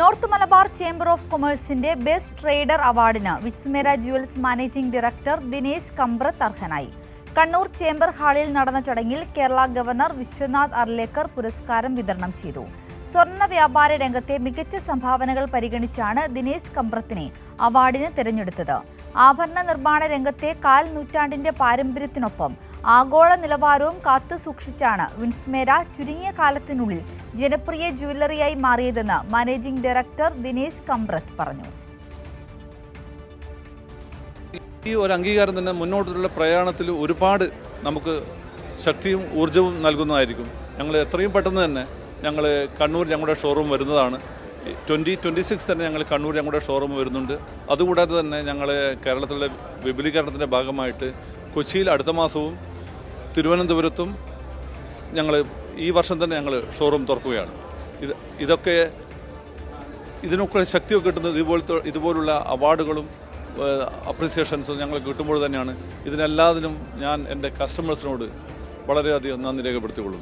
North Malabar chamber of കൊമേഴ്സിന്റെ best trader അവാർഡിന് Vismera jewels managing director Dinesh Kambrath അർഹനായി. Kannur chamber ഹാളിൽ നടന്ന ചടങ്ങിൽ കേരള ഗവർണർ വിശ്വനാഥ് അർലേക്കർ പുരസ്കാരം വിതരണം ചെയ്തു. സ്വർണ വ്യാപാര രംഗത്തെ മികച്ച സംഭാവനകൾ പരിഗണിച്ചാണ് ദിനേശ് കമ്പ്രത്തിനെ അവാർഡിന് തിരഞ്ഞെടുത്തത്. ആഭരണ നിർമ്മാണ രംഗത്തെ കാൽ നൂറ്റാണ്ടിന്റെ പാരമ്പര്യത്തിനൊപ്പം ആഗോള നിലവാരവും കാത്തു സൂക്ഷിച്ചാണ് വിൻസ്മേര ചുരുങ്ങിയ കാലത്തിനുള്ളിൽ ജനപ്രിയ ജുവല്ലറിയായി മാറിയതെന്ന് മാനേജിംഗ് ഡയറക്ടർ ദിനേശ് കമ്പ്രത്ത് പറഞ്ഞു. ഈ ഒരു അംഗീകാരം തന്നെ മുന്നോട്ടുള്ള പ്രയാണത്തിൽ ഒരുപാട് നമുക്ക് ശക്തിയും ഊർജവും നൽകുന്നതായിരിക്കും. ഞങ്ങൾ എത്രയും പെട്ടെന്ന് തന്നെ ഞങ്ങൾ കണ്ണൂർ ഞങ്ങളുടെ ഷോറൂം വരുന്നതാണ്. ട്വന്റി ട്വന്റി സിക്സ് തന്നെ ഞങ്ങൾ കണ്ണൂർ ഞങ്ങളുടെ ഷോറൂം വരുന്നുണ്ട്. അതുകൂടാതെ തന്നെ ഞങ്ങൾ കേരളത്തിലെ വിപുലീകരണത്തിന്റെ ഭാഗമായിട്ട് കൊച്ചിയിൽ അടുത്ത മാസവും തിരുവനന്തപുരത്തും ഞങ്ങൾ ഈ വർഷം തന്നെ ഞങ്ങൾ ഷോറൂം തുറക്കുകയാണ്. ഇത് ഇതൊക്കെ ഇതിനൊക്കെ ശക്തിയൊക്കെ കിട്ടുന്നത് ഇതുപോലത്തെ ഇതുപോലുള്ള അവാർഡുകളും അപ്രിസിയേഷൻസും ഞങ്ങൾ കിട്ടുമ്പോൾ തന്നെയാണ്. ഇതിനെല്ലാത്തിനും ഞാൻ എന്റെ കസ്റ്റമേഴ്സിനോട് വളരെയധികം നന്ദി രേഖപ്പെടുത്തിക്കൊള്ളുന്നു.